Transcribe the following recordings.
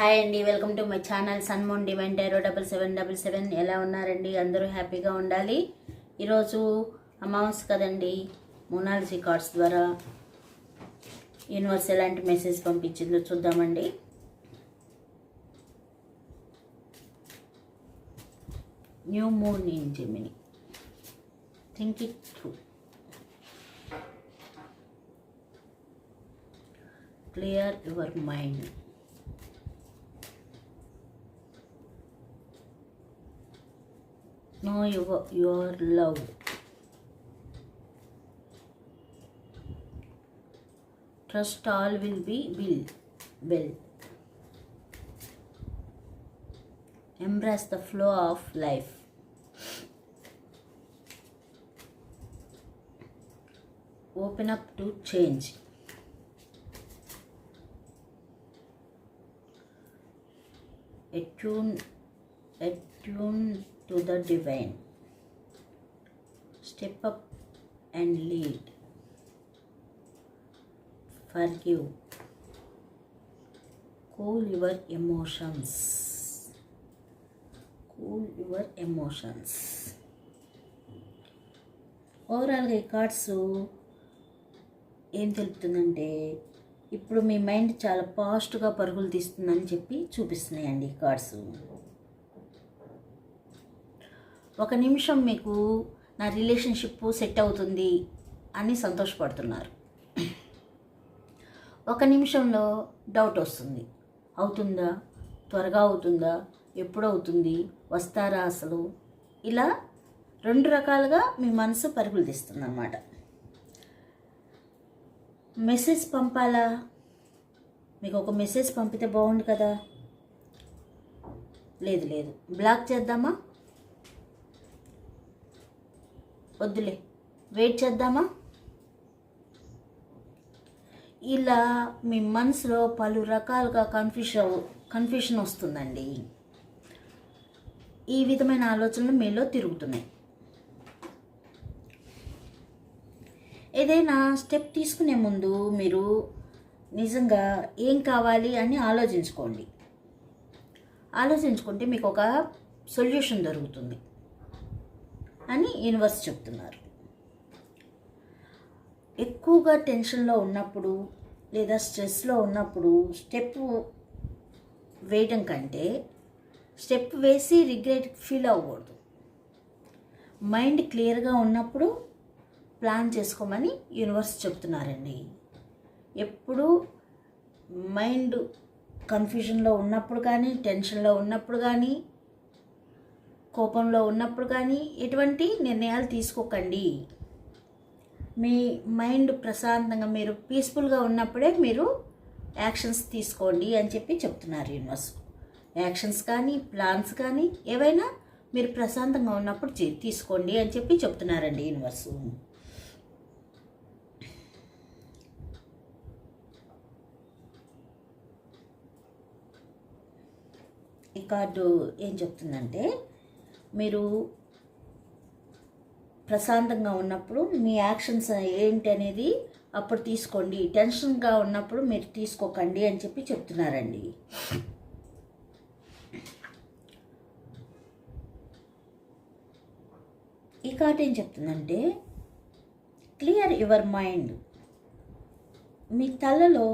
Hi అండి welcome to my channel సన్మోన్ divine డైరో double seven double seven. ఎలా ఉన్నారండి? అందరూ హ్యాపీగా ఉండాలి. ఈరోజు అమావాస్య కదండి. మొనాలిసీ కార్డ్స్ ద్వారా యూనివర్స్ ఎలాంటి మెసేజ్ పంపించిందో చూద్దామండి. New moon in Gemini think it clear your mind know your, your love. Trust all will be will. Well. Embrace the flow of life. Open up to change. Attune, attune to the divine. Step up and lead. Forgive. Cool your emotions. Cool your emotions. ఓవరాల్గా ఈ cards ఏం తెలుపుతుందంటే ఇప్పుడు మీ mind చాలా పాజిటివ్గా పరుగులు తీస్తుందని చెప్పి చూపిస్తున్నాయండి ఈ cards ఒక నిమిషం మీకు నా రిలేషన్షిప్ సెట్ అవుతుంది అని సంతోషపడుతున్నారు. ఒక నిమిషంలో డౌట్ వస్తుంది. అవుతుందా? త్వరగా అవుతుందా? ఎప్పుడు అవుతుంది? వస్తారా అసలు? ఇలా రెండు రకాలుగా మీ మనసు పరుగులు తీస్తుంది అన్నమాట మెసేజ్ పంపాలా? మీకు ఒక మెసేజ్ పంపితే బాగుండు కదా? లేదు లేదు. బ్లాక్ చేద్దామా? వద్దులే. వెయిట్ చేద్దామా? ఇలా మీ మనసులో పలు రకాలుగా కన్ఫ్యూషన్ కన్ఫ్యూషన్ వస్తుందండి. ఈ విధమైన ఆలోచనలు మీలో తిరుగుతున్నాయి. ఏదైనా స్టెప్ తీసుకునే ముందు మీరు నిజంగా ఏం కావాలి అని ఆలోచించుకోండి. ఆలోచించుకుంటే మీకు ఒక సొల్యూషన్ దొరుకుతుంది. అని యూనివర్స్ చెప్తున్నారు. ఎక్కువగా టెన్షన్లో ఉన్నప్పుడు లేదా స్ట్రెస్లో ఉన్నప్పుడు స్టెప్ వేయడం కంటే స్టెప్ వేసి రిగ్రెట్ ఫీల్ అవ్వకూడదు. మైండ్ క్లియర్గా ఉన్నప్పుడు ప్లాన్ చేసుకోమని యూనివర్స్ చెప్తున్నారండి. ఎప్పుడు మైండ్ కన్ఫ్యూజన్లో ఉన్నప్పుడు కానీ టెన్షన్లో ఉన్నప్పుడు కానీ కోపంలో ఉన్నప్పుడు కానీ ఎటువంటి నిర్ణయాలు తీసుకోకండి. మీ మైండ్ ప్రశాంతంగా మీరు పీస్ఫుల్గా ఉన్నప్పుడే మీరు యాక్షన్స్ తీసుకోండి అని చెప్పి చెప్తున్నారు యూనివర్స్. యాక్షన్స్ కానీ ప్లాన్స్ కానీ ఏవైనా మీరు ప్రశాంతంగా ఉన్నప్పుడు తీసుకోండి అని చెప్పి చెప్తున్నారండి యూనివర్స్. ఈ కార్డు ఏం చెప్తుందంటే మీరు ప్రశాంతంగా ఉన్నప్పుడు మీ యాక్షన్స్ ఏంటి అనేది అప్పుడు తీసుకోండి. టెన్షన్గా ఉన్నప్పుడు మీరు తీసుకోకండి అని చెప్పి చెప్తున్నారండి. ఈ కార్డు ఏం చెప్తుందంటే క్లియర్ యువర్ మైండ్. మీ తలలో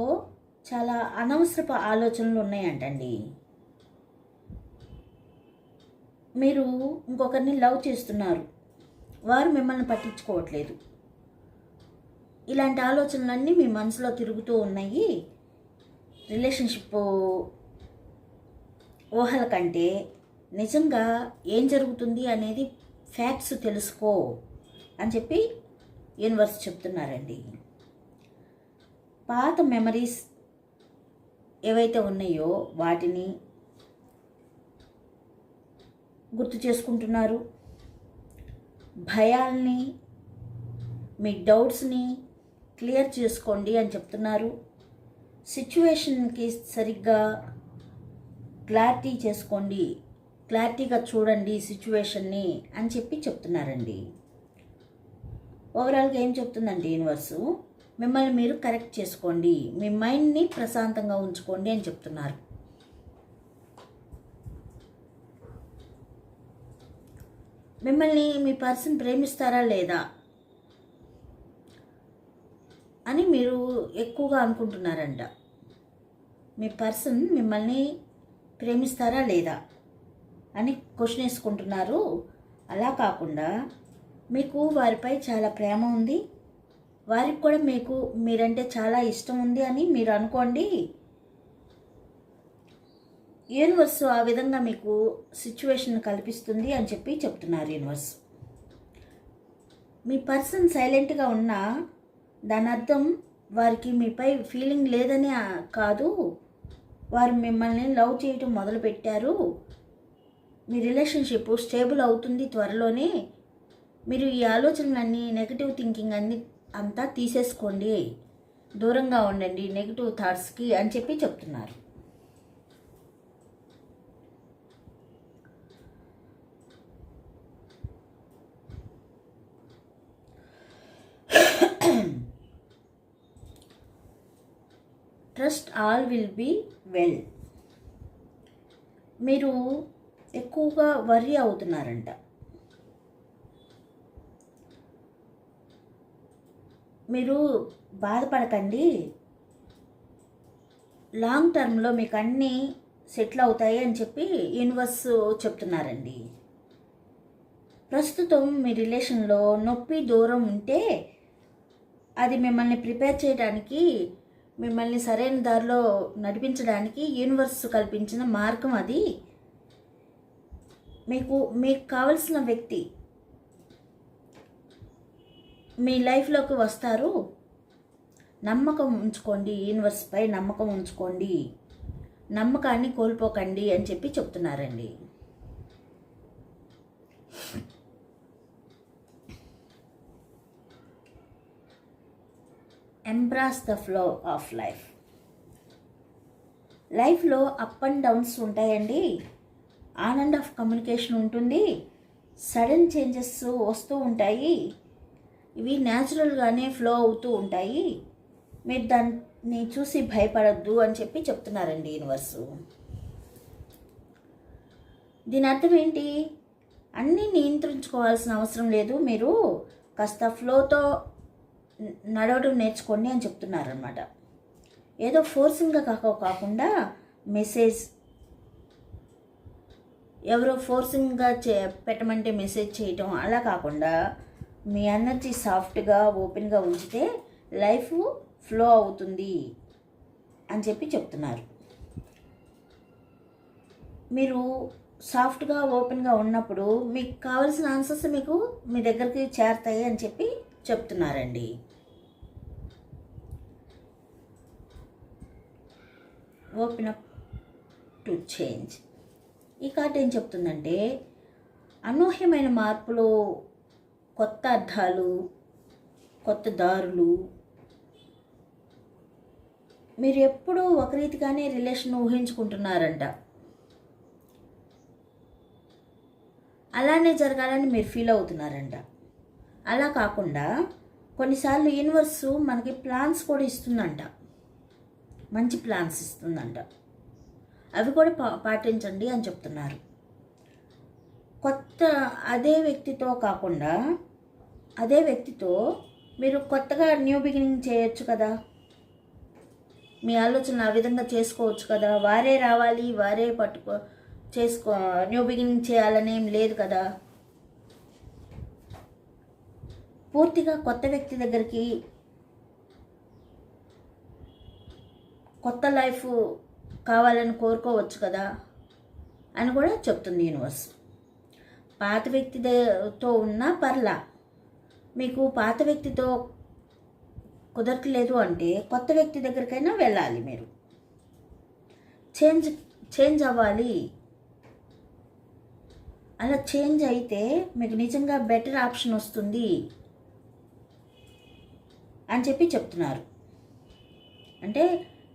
చాలా అనవసరపు ఆలోచనలు ఉన్నాయంటండి. మీరు ఇంకొకరిని లవ్ చేస్తున్నారు. వారు మిమ్మల్ని పట్టించుకోవట్లేదు. ఇలాంటి ఆలోచనలన్నీ మీ మనసులో తిరుగుతూ ఉన్నాయి. రిలేషన్షిప్ ఊహల కంటే నిజంగా ఏం జరుగుతుంది అనేది ఫ్యాక్ట్స్ తెలుసుకో అని చెప్పి యూనివర్స్ చెప్తున్నారండి. పాత మెమరీస్ ఏవైతే ఉన్నాయో వాటిని గుర్తు చేసుకుంటున్నారు. భయాల్ని మీ డౌట్స్ని క్లియర్ చేసుకోండి అని చెప్తున్నారు. సిచ్యువేషన్కి సరిగ్గా క్లారిటీ చేసుకోండి. క్లారిటీగా చూడండి సిచ్యువేషన్ని అని చెప్పి చెప్తున్నారండి. ఓవరాల్గా ఏం చెప్తుందండి యూనివర్సు? మిమ్మల్ని మీరు కరెక్ట్ చేసుకోండి. మీ మైండ్ని ప్రశాంతంగా ఉంచుకోండి అని చెప్తున్నారు. మిమ్మల్ని మీ పర్సన్ ప్రేమిస్తారా లేదా? అని మీరు ఎక్కువగా అనుకుంటున్నారంట. మీ పర్సన్ మిమ్మల్ని ప్రేమిస్తారా లేదా? అని క్వశ్చన్ వేసుకుంటున్నారు. అలా కాకుండా మీకు వారిపై చాలా ప్రేమ ఉంది. వారికి కూడా మీకు మీరంటే చాలా ఇష్టం ఉంది అని మీరు అనుకోండి. యూనివర్స్ ఆ విధంగా మీకు సిచ్యువేషన్ కల్పిస్తుంది అని చెప్పి చెప్తున్నారు యూనివర్స్ మీ పర్సన్ సైలెంట్గా ఉన్నా దాని అర్థం వారికి మీపై ఫీలింగ్ లేదని కాదు. వారు మిమ్మల్ని లవ్ చేయటం మొదలుపెట్టారు. మీ రిలేషన్షిప్ స్టేబుల్ అవుతుంది త్వరలోనే. మీరు ఈ ఆలోచనలన్నీ నెగిటివ్ థింకింగ్ అన్ని అంతా తీసేసుకోండి. దూరంగా ఉండండి నెగిటివ్ థాట్స్కి అని చెప్పి చెప్తున్నారు. Trust all will be well మీరు ఎక్కువగా వర్రీ అవుతున్నారంట. మీరు బాధపడకండి. లాంగ్ టర్మ్లో మీకు అన్నీ సెటిల్ అవుతాయి అని చెప్పి యూనివర్స్ చెప్తున్నారండి. ప్రస్తుతం మీ రిలేషన్లో నొప్పి దూరం ఉంటే అది మిమ్మల్ని ప్రిపేర్ చేయడానికి మిమ్మల్ని సరైన దారిలో నడిపించడానికి యూనివర్స్ కల్పించిన మార్గం అది. మీకు మీకు కావలసిన వ్యక్తి మీ లైఫ్లోకి వస్తారు. నమ్మకం ఉంచుకోండి యూనివర్స్పై నమ్మకం ఉంచుకోండి. నమ్మకాన్ని కోల్పోకండి అని చెప్పి చెప్తున్నారండి. Embrace the flow of life లైఫ్లో అప్ అండ్ డౌన్స్ ఉంటాయండి. ఆన్ అండ్ ఆఫ్ కమ్యూనికేషన్ ఉంటుంది. సడన్ చేంజెస్ వస్తూ ఉంటాయి. ఇవి న్యాచురల్గానే ఫ్లో అవుతూ ఉంటాయి. మీరు దాన్ని చూసి భయపడద్దు అని చెప్పి చెప్తున్నారండి యూనివర్సు దీని అర్థం ఏంటి? అన్నీ నియంత్రించుకోవాల్సిన అవసరం లేదు. మీరు కాస్త ఫ్లోతో నడవడం నేర్చుకోండి అని చెప్తున్నారనమాట ఏదో ఫోర్సింగ్గా కాక కాకుండా మెసేజ్ ఎవరో ఫోర్సింగ్గా చే పెట్టమంటే మెసేజ్ చేయటం అలా కాకుండా మీ ఎనర్జీ సాఫ్ట్గా ఓపెన్గా ఉంచితే లైఫ్ ఫ్లో అవుతుంది అని చెప్పి చెప్తున్నారు. మీరు సాఫ్ట్గా ఓపెన్గా ఉన్నప్పుడు మీకు కావాల్సిన ఆన్సర్స్ మీకు మీ దగ్గరికి చేరతాయి అని చెప్పి చెప్తున్నారండి. ఓపెన్ అప్ టు చేంజ్ ఈ కార్డ్ ఏం చెప్తుందంటే అనూహ్యమైన మార్పులు కొత్త అర్థాలు కొత్త దారులు మీరు ఎప్పుడూ ఒక రీతిగానే రిలేషన్ ఊహించుకుంటున్నారంట. అలానే జరగాలని మీరు ఫీల్ అవుతున్నారంట. అలా కాకుండా కొన్నిసార్లు యూనివర్స్ మనకి ప్లాన్స్ కూడా ఇస్తుందంట. మంచి ప్లాన్స్ ఇస్తుందంట. అవి కూడా పా పాటించండి అని చెప్తున్నారు. కొత్త అదే వ్యక్తితో కాకుండా అదే వ్యక్తితో మీరు కొత్తగా న్యూ బిగినింగ్ చేయొచ్చు కదా. మీ ఆలోచన ఆ విధంగా చేసుకోవచ్చు కదా. వారే రావాలి వారే పట్టుకో చేసుకో న్యూ బిగినింగ్ చేయాలనేం లేదు కదా. పూర్తిగా కొత్త వ్యక్తి దగ్గరికి కొత్త లైఫ్ కావాలని కోరుకోవచ్చు కదా అని కూడా చెప్తుంది యూనివర్స్ పాత వ్యక్తితో ఉన్న పర్లా మీకు పాత వ్యక్తితో కుదరట్లేదు అంటే కొత్త వ్యక్తి దగ్గరికైనా వెళ్ళాలి మీరు. చేంజ్ చేంజ్ అవ్వాలి. అలా చేంజ్ అయితే మీకు నిజంగా బెటర్ ఆప్షన్ వస్తుంది. అని చెప్పి చెప్తున్నారు. అంటే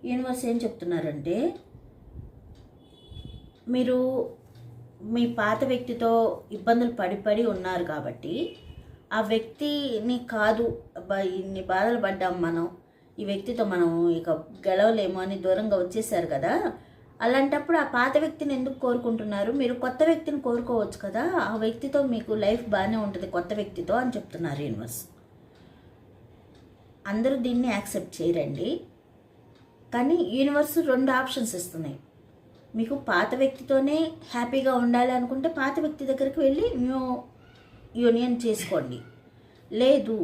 యూనివర్స్ ఏం చెప్తున్నారంటే మీరు మీ పాత వ్యక్తితో ఇబ్బందులు పడి పడి ఉన్నారు కాబట్టి ఆ వ్యక్తిని కాదు ఇన్ని బాధలు పడ్డాం మనం ఈ వ్యక్తితో మనం ఇక గెలవలేము అని దూరంగా వచ్చేసారు కదా. అలాంటప్పుడు ఆ పాత వ్యక్తిని ఎందుకు కోరుకుంటున్నారు? మీరు కొత్త వ్యక్తిని కోరుకోవచ్చు కదా. ఆ వ్యక్తితో మీకు లైఫ్ బాగానే ఉంటుంది కొత్త వ్యక్తితో అని చెప్తున్నారు యూనివర్స్. అందరూ దీన్ని యాక్సెప్ట్ చేయరండి. కానీ యూనివర్స్ రెండు ఆప్షన్స్ ఇస్తున్నాయి. మీకు పాత వ్యక్తితోనే హ్యాపీగా ఉండాలి అనుకుంటే పాత వ్యక్తి దగ్గరికి వెళ్ళి న్యూ యూనియన్ చేసుకోండి. లేదు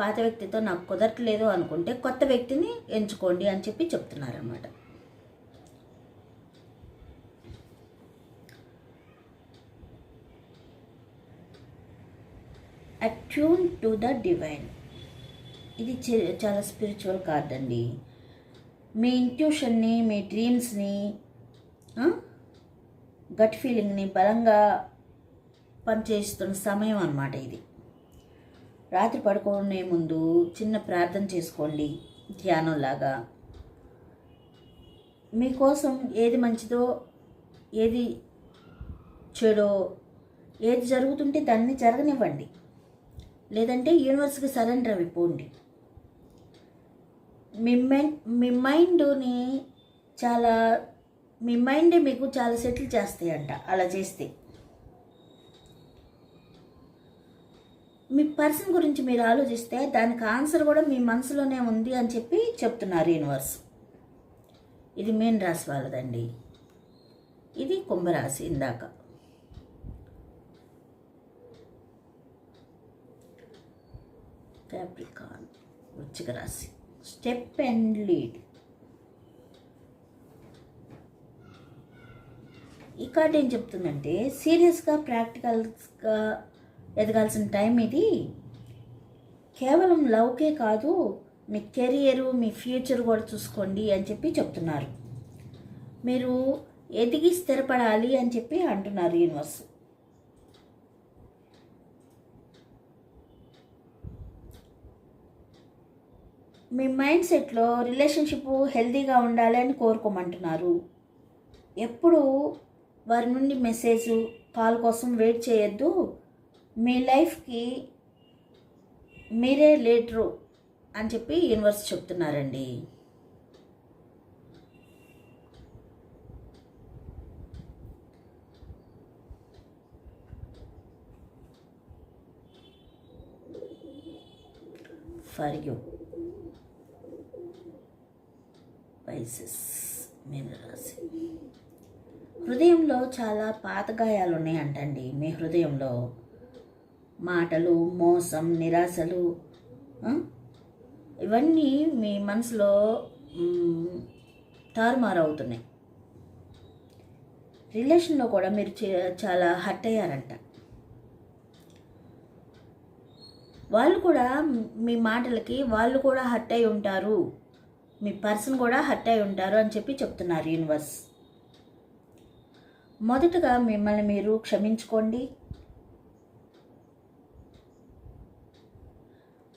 పాత వ్యక్తితో నాకు కుదరట్లేదు అనుకుంటే కొత్త వ్యక్తిని ఎంచుకోండి అని చెప్పి చెప్తున్నారన్నమాట. Attune to the divine. ఇది చే- చాలా స్పిరిచువల్ కార్డ్ అండి. మీ ఇంట్యూషన్ని మీ డ్రీమ్స్ని గట్ ఫీలింగ్ని బలంగా పనిచేస్తున్న సమయం అన్నమాట ఇది. రాత్రి పడుకునే ముందు చిన్న ప్రార్థన చేసుకోండి ధ్యానంలాగా. మీకోసం ఏది మంచిదో ఏది చెడో ఏది జరుగుతుంటే దాన్ని జరగనివ్వండి. లేదంటే యూనివర్స్కి సరెండర్ అయిపోండి. మీ మైండ్ మీ మైండ్ని చాలా మీ మైండ్ మీకు చాలా సెటిల్ చేస్తాయి అంట అలా చేస్తే. మీ పర్సన్ గురించి మీరు ఆలోచిస్తే దానికి ఆన్సర్ కూడా మీ మనసులోనే ఉంది అని చెప్పి చెప్తున్నారు యూనివర్స్. ఇది మెయిన్ రాశి వాళ్ళదండి. ఇది కుంభరాశి ఇందాక. క్యాప్రికాన్ వృచ్చిక రాశి. Step and lead. ఈ కార్డ్ ఏం చెప్తుందంటే సీరియస్గా ప్రాక్టికల్గా ఎదగాల్సిన టైం ఇది. కేవలం లవ్కే కాదు మీ కెరియరు మీ ఫ్యూచర్ కూడా చూసుకోండి అని చెప్పి చెప్తున్నారు. మీరు ఎదిగి స్థిరపడాలి అని చెప్పి అంటున్నారు యూనివర్స్. మీ మైండ్ సెట్లో రిలేషన్షిప్ హెల్తీగా ఉండాలి అని కోరుకోమంటున్నారు. ఎప్పుడు వారి నుండి మెసేజ్ కాల్ కోసం వెయిట్ చేయొద్దు. మీ లైఫ్కి మీరే లీడరు అని చెప్పి యూనివర్స్ చెప్తున్నారండి. For you. పైసెస్ మీనరాశి హృదయంలో చాలా పాత గాయాలు ఉన్నాయంటండి మీ హృదయంలో మాటలు మోసం నిరాశలు ఇవన్నీ మీ మనసులో తారుమారు అవుతున్నాయి రిలేషన్లో కూడా మీరు చే- చాలా హర్ట్ అయ్యారంట. వాళ్ళు కూడా మీ మాటలకి వాళ్ళు కూడా హర్ట్ అయి ఉంటారు. మీ పర్సన్ కూడా హర్ట్ అయి ఉంటారు అని చెప్పి చెప్తున్నారు యూనివర్స్. మొదటగా మిమ్మల్ని మీరు క్షమించుకోండి.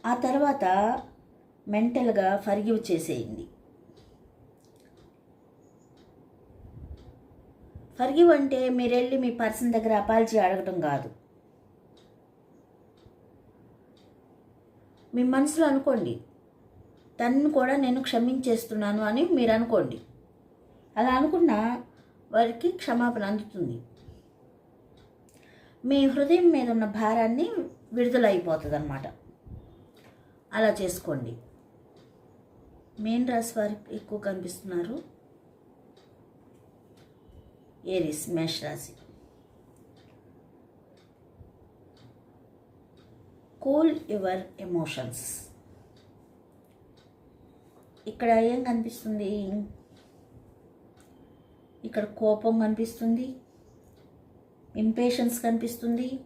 ఆ తర్వాత మెంటల్గా ఫర్గివ్ చేసేయండి. ఫర్గివ్ అంటే మీరు వెళ్ళి మీ పర్సన్ దగ్గర అపాలజీ అడగటం కాదు. మీ మనసులో అనుకోండి తనను కూడా నేను క్షమించేస్తున్నాను అని మీరు అనుకోండి. అలా అనుకున్నా వారికి క్షమాపణ అందుతుంది. మీ హృదయం మీద ఉన్న భారాన్ని విడుదల అయిపోతుంది అనమాట అలా చేసుకోండి. మెయిన్ రాశి వారికి ఎక్కువ కనిపిస్తున్నారు. ఏరిస్ మేష రాశి కూల్ యువర్ ఎమోషన్స్. ఇక్కడ ఏం కనిపిస్తుంది? ఇక్కడ కోపం కనిపిస్తుంది. ఇంపేషన్స్ కనిపిస్తుంది.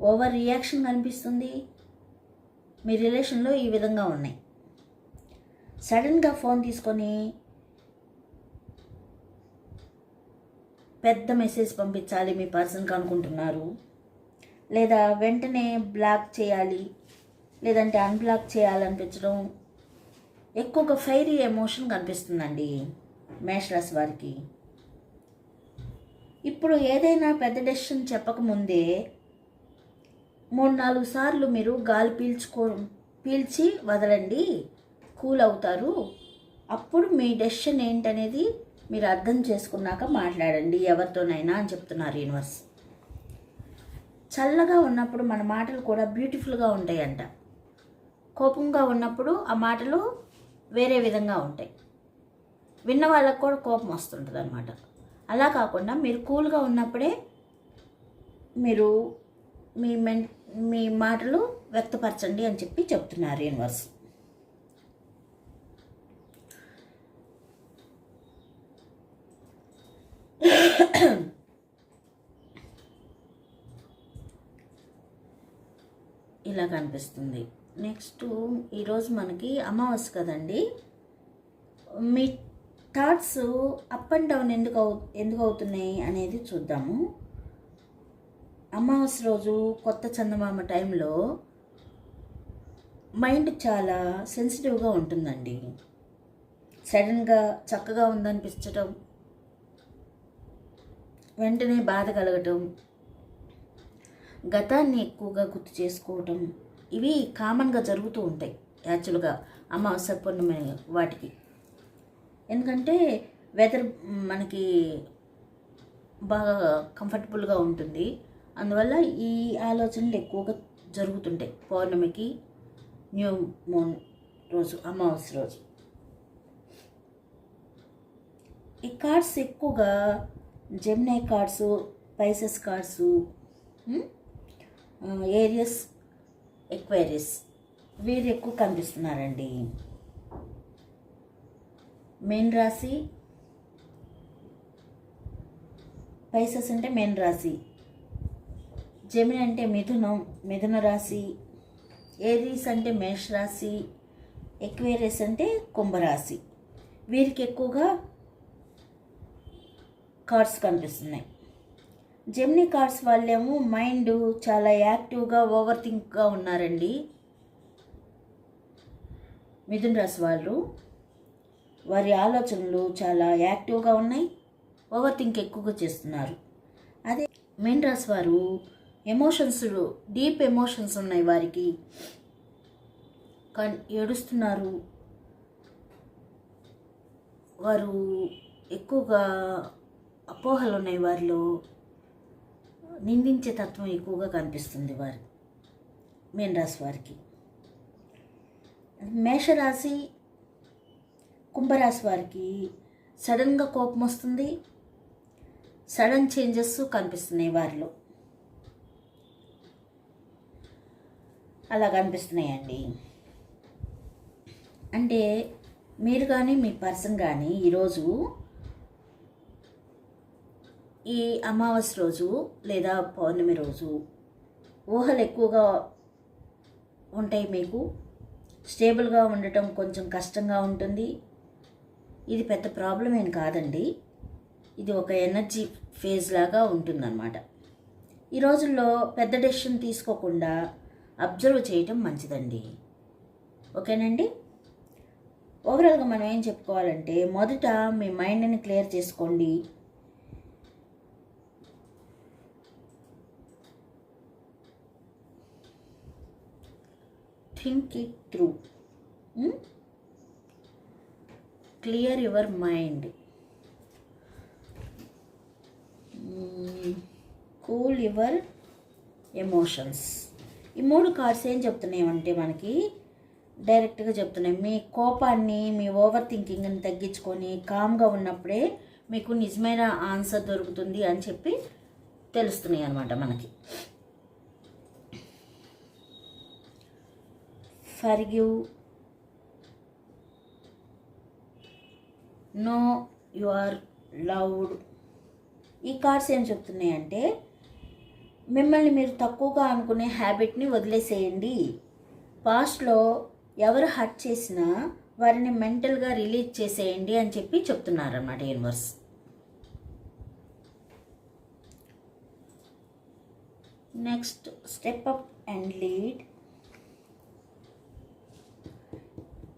ఓవర్ రియాక్షన్ కనిపిస్తుంది. మీ రిలేషన్లో ఈ విధంగా ఉన్నాయి. సడన్గా ఫోన్ తీసుకొని పెద్ద మెసేజ్ పంపించాలి మీ పర్సన్కి అనుకుంటున్నారు. లేదా వెంటనే బ్లాక్ చేయాలి. లేదంటే అన్బ్లాక్ చేయాలనిపించడం. ఎక్కువగా ఫైరీ ఎమోషన్ కనిపిస్తుందండి మేషరాశి వారికి. ఇప్పుడు ఏదైనా పెద్ద డెసిషన్ చెప్పకముందే మూడు నాలుగు సార్లు మీరు గాలి పీల్చుకో పీల్చి వదలండి కూల్ అవుతారు. అప్పుడు మీ డెసిషన్ ఏంటనేది మీరు అర్థం చేసుకున్నాక మాట్లాడండి ఎవరితోనైనా అని చెప్తున్నారు యూనివర్స్ చల్లగా ఉన్నప్పుడు మన మాటలు కూడా బ్యూటిఫుల్గా ఉంటాయంట. కోపంగా ఉన్నప్పుడు ఆ మాటలు వేరే విధంగా ఉంటాయి. విన్న వాళ్ళకు కూడా కోపం వస్తుంటుంది అనమాట అలా కాకుండా మీరు కూల్గా ఉన్నప్పుడే మీరు మీ మెన్ మీ మాటలు వ్యక్తపరచండి అని చెప్పి చెప్తున్నారు యూనివర్స్. ఇలా కనిపిస్తుంది. నెక్స్ట్ ఈరోజు మనకి అమావాస్య కదండి. మీ థాట్స్ అప్ అండ్ డౌన్ ఎందుకు అవు ఎందుకు అవుతున్నాయి అనేది చూద్దాము. అమావాస్య రోజు కొత్త చందమామ టైంలో మైండ్ చాలా సెన్సిటివ్గా ఉంటుందండి. సడన్గా చక్కగా ఉందనిపించటం వెంటనే బాధ కలగటం గతాన్ని ఎక్కువగా గుర్తు చేసుకోవటం ఇవి కామన్గా జరుగుతూ ఉంటాయి. యాక్చువల్గా అమావాస్య పౌర్ణమి వాటికి. ఎందుకంటే వెదర్ మనకి బాగా కంఫర్టబుల్గా ఉంటుంది. అందువల్ల ఈ ఆలోచనలు ఎక్కువగా జరుగుతుంటాయి. పౌర్ణమికి న్యూ మూన్ రోజు అమావాస్య రోజు. ఈ కార్డ్స్ ఎక్కువగా Gemini cards Pisces cards Aries Aquarius. వీరు ఎక్కువ కనిపిస్తున్నారండి. మెయిన్ రాశి. పైసెస్ అంటే మెయిన్ రాశి. జమిని అంటే మిథునం మిథున రాశి. ఏరీస్ అంటే మేష రాశి. ఎక్వేరియస్ అంటే కుంభరాశి వీరికి ఎక్కువగా కార్డ్స్ కనిపిస్తున్నాయి. జెమ్నీ కార్డ్స్ వాళ్ళేమో మైండ్ చాలా యాక్టివ్గా ఓవర్ థింక్గా ఉన్నారండి. మిథున్ రాశి వాళ్ళు వారి ఆలోచనలు చాలా యాక్టివ్గా ఉన్నాయి ఓవర్ థింక్ ఎక్కువగా చేస్తున్నారు. అదే మెయిన్ రాశి వారు ఎమోషన్స్ డీప్ ఎమోషన్స్ ఉన్నాయి వారికి. కానీ ఏడుస్తున్నారు. వారు ఎక్కువగా అపోహలు ఉన్నాయి వారిలో. నిందించే తత్వం ఎక్కువగా కనిపిస్తుంది వారి మీన రాశి వారికి. మేషరాశి కుంభరాశి వారికి సడన్గా కోపం వస్తుంది. సడన్ చేంజెస్ కనిపిస్తున్నాయి వారిలో. అలా కనిపిస్తున్నాయండి. అంటే మీరు కానీ మీ పర్సన్ కానీ ఈరోజు ఈ అమావాస్య రోజు లేదా పౌర్ణమి రోజు ఊహలు ఎక్కువగా ఉంటాయి మీకు. స్టేబుల్గా ఉండటం కొంచెం కష్టంగా ఉంటుంది. ఇది పెద్ద ప్రాబ్లం ఏం కాదండి. ఇది ఒక ఎనర్జీ ఫేజ్ లాగా ఉంటుందన్నమాట. ఈ రోజుల్లో పెద్ద డెసిషన్ తీసుకోకుండా అబ్జర్వ్ చేయటం మంచిదండి. ఓకేనండి? ఓవరాల్గా మనం ఏం చెప్పుకోవాలంటే మొదట మీ మైండ్ని క్లియర్ చేసుకోండి. Think it through. Clear your mind. Cool your emotions. ఈ మూడు కార్డ్స్ ఏం చెప్తున్నాయంటే మనకి డైరెక్ట్గా చెప్తున్నాయి. మీ కోపాన్ని మీ ఓవర్ థింకింగ్ని తగ్గించుకొని కామ్గా ఉన్నప్పుడే మీకు నిజమైన ఆన్సర్ దొరుకుతుంది అని చెప్పి తెలుస్తున్నాయి అన్నమాట మనకి. Forgive know you are loud ఈ కార్డ్స్ ఏం చెప్తున్నాయంటే మిమ్మల్ని మీరు తక్కువగా అనుకునే హ్యాబిట్ని వదిలేసేయండి. పాస్ట్లో ఎవరు హర్ట్ చేసినా వారిని మెంటల్గా రిలీజ్ చేసేయండి అని చెప్పి చెప్తున్నారన్నమాట universe. Next step up and lead.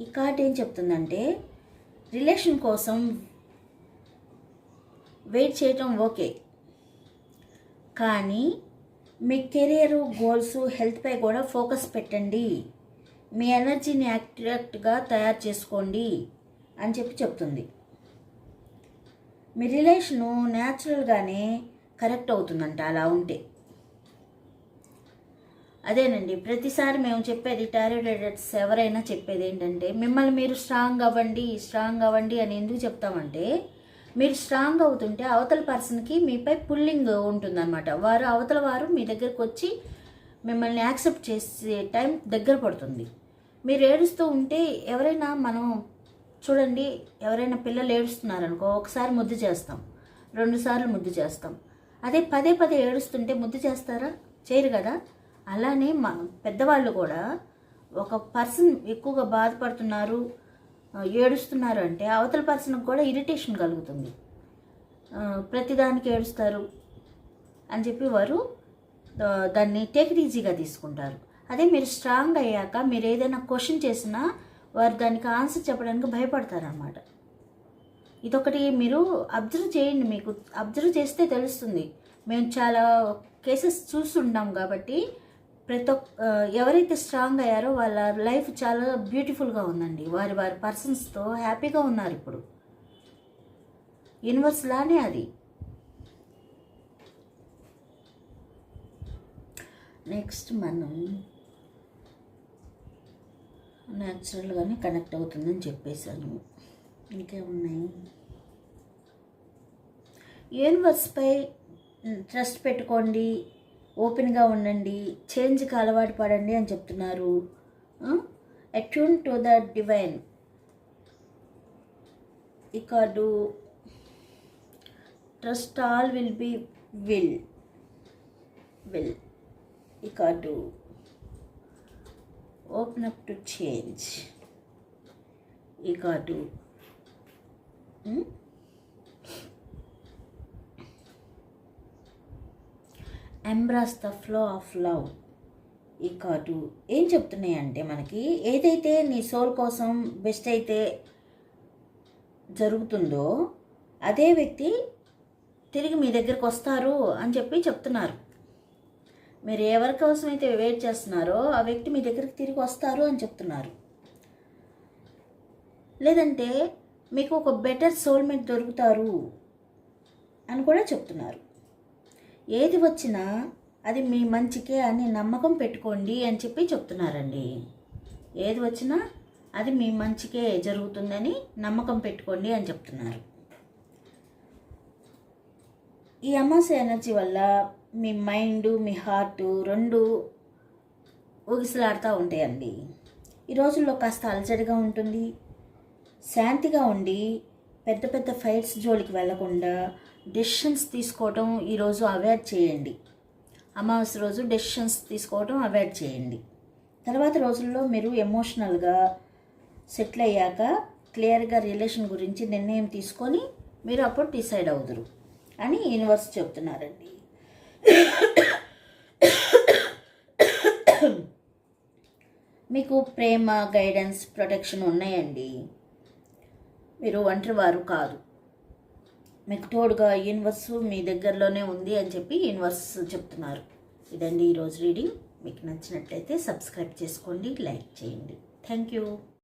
ఈ కార్డ్ ఏం చెప్తుందంటే రిలేషన్ కోసం వెయిట్ చేయటం ఓకే. కానీ మీ కెరియర్ గోల్స్ హెల్త్పై కూడా ఫోకస్ పెట్టండి. మీ ఎనర్జీని యాక్ట్రాక్ట్గా తయారు చేసుకోండి అని చెప్పి చెప్తుంది. మీ రిలేషను న్యాచురల్గానే కరెక్ట్ అవుతుందంట అలా ఉంటే. అదేనండి ప్రతిసారి మేము చెప్పేది టారో రీడర్స్ ఎవరైనా చెప్పేది ఏంటంటే మిమ్మల్ని మీరు స్ట్రాంగ్ అవ్వండి స్ట్రాంగ్ అవ్వండి అని ఎందుకు చెప్తామంటే మీరు స్ట్రాంగ్ అవుతుంటే అవతల పర్సన్కి మీపై పుల్లింగ్ ఉంటుందన్నమాట. వారు అవతల వారు మీ దగ్గరకు వచ్చి మిమ్మల్ని యాక్సెప్ట్ చేసే టైం దగ్గర పడుతుంది. మీరు ఏడుస్తూ ఉంటే ఎవరైనా మనం చూడండి ఎవరైనా పిల్లలు ఏడుస్తున్నారనుకో ఒకసారి ముద్దు చేస్తాం రెండుసార్లు ముద్దు చేస్తాం. అదే పదే పదే ఏడుస్తుంటే ముద్దు చేస్తారా? చేయరు కదా? అలానే మా పెద్దవాళ్ళు కూడా ఒక పర్సన్ ఎక్కువగా బాధపడుతున్నారు ఏడుస్తున్నారు అంటే అవతల పర్సన్కి కూడా ఇరిటేషన్ కలుగుతుంది. ప్రతిదానికి ఏడుస్తారు అని చెప్పి వారు దాన్ని టేక్ ఈజీగా తీసుకుంటారు. అదే మీరు స్ట్రాంగ్ అయ్యాక మీరు ఏదైనా క్వశ్చన్ చేసినా వారు దానికి ఆన్సర్ చెప్పడానికి భయపడతారనమాట ఇదొకటి మీరు అబ్జర్వ్ చేయండి మీకు అబ్జర్వ్ చేస్తే తెలుస్తుంది. మేము చాలా కేసెస్ చూస్తుంటాం కాబట్టి ప్రతి ఒక్క ఎవరైతే స్ట్రాంగ్ అయ్యారో వాళ్ళ లైఫ్ చాలా బ్యూటిఫుల్గా ఉందండి. వారి వారి పర్సన్స్తో హ్యాపీగా ఉన్నారు ఇప్పుడు. యూనివర్స్ లానే అది. నెక్స్ట్ మనం న్యాచురల్గానే కనెక్ట్ అవుతుందని చెప్పేశాను. ఇంకేమున్నాయి? యూనివర్స్పై ట్రస్ట్ పెట్టుకోండి. ఓపెన్గా ఉండండి చేంజ్కి అలవాటు పడండి అని చెప్తున్నారు. అట్యూన్ టు ద డివైన్ ఈ card trust all will be will will ఈ card open up to change ఈ card embrace the flow of love ఈ కార్డు ఏం చెప్తున్నాయి అంటే మనకి ఏదైతే నీ సోల్ కోసం బెస్ట్ అయితే జరుగుతుందో అదే వ్యక్తి తిరిగి మీ దగ్గరకు వస్తారు అని చెప్పి చెప్తున్నారు. మీరు ఎవరి కోసం అయితే వెయిట్ చేస్తున్నారో ఆ వ్యక్తి మీ దగ్గరికి తిరిగి వస్తారు అని చెప్తున్నారు. లేదంటే మీకు ఒక బెటర్ సోల్మేట్ దొరుకుతారు అని కూడా చెప్తున్నారు. ఏది వచ్చినా అది మీ మంచికే అని నమ్మకం పెట్టుకోండి అని చెప్పి చెప్తున్నారండి. ఏది వచ్చినా అది మీ మంచికే జరుగుతుందని నమ్మకం పెట్టుకోండి అని చెప్తున్నారు. ఈ అమాస ఎనర్జీ వల్ల మీ మైండ్ మీ హార్ట్ రెండు ఊగిసలాడుతూ ఉంటాయండి. ఈ రోజుల్లో కాస్త అలజడిగా ఉంటుంది. శాంతిగా ఉండి పెద్ద పెద్ద ఫైట్స్ జోలికి వెళ్ళకుండా డెసిషన్స్ తీసుకోవటం ఈరోజు అవాయిడ్ చేయండి. అమావాస్య రోజు డెసిషన్స్ తీసుకోవటం అవాయిడ్ చేయండి. తర్వాత రోజుల్లో మీరు ఎమోషనల్గా సెటిల్ అయ్యాక క్లియర్గా రిలేషన్ గురించి నిర్ణయం తీసుకొని మీరు అప్పుడు డిసైడ్ అవుదురు అని యూనివర్స్ చెప్తున్నారండి. మీకు ప్రేమ గైడెన్స్ ప్రొటెక్షన్ ఉన్నాయండి. మీరు ఒంటరి వారు కాదు. మీకు తోడుగా యూనివర్స్ మీ దగ్గరలోనే ఉంది అని చెప్పి యూనివర్స్ చెప్తున్నారు. ఇదండి ఈరోజు రీడింగ్ మీకు నచ్చినట్లయితే సబ్స్క్రైబ్ చేసుకోండి లైక్ చేయండి. Thank you